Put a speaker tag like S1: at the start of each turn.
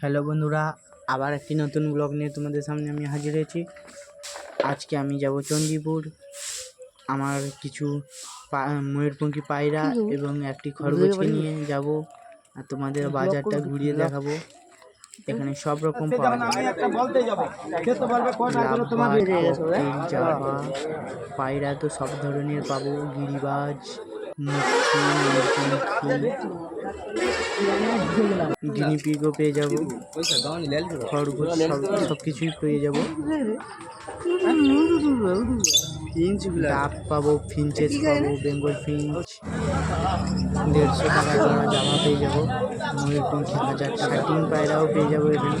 S1: Hello বন্ধুরা আবার একটি নতুন ব্লগ নিয়ে তোমাদের সামনে আমি হাজির হয়েছি। আজকে আমি যাব চণ্ডীপুর আমার কিছু পা- ময়ূরপঙ্খী পায়রা এবং একটি খরগোশকে নিয়ে যাব। আর তোমাদের বাজারটা ঘুরিয়ে দেখাবো। এখানে সব রকম পাওয়া যায় পায়রা তো সব ধরনের পাবো গিরিবাজ ময়ূরপঙ্খী গিনিপিগও পেয়ে যাব। খরগোশ সব কিছুই পেয়ে যাব। ডাব পাবো, ফিঞ্চেস পাবো, বেঙ্গল ফিঞ্চ। দেড়শো টাকা জামা পেয়ে যাব। ময়ূরপঙ্খী হাজার ডিম পায়রাও পেয়ে যাব এখানে।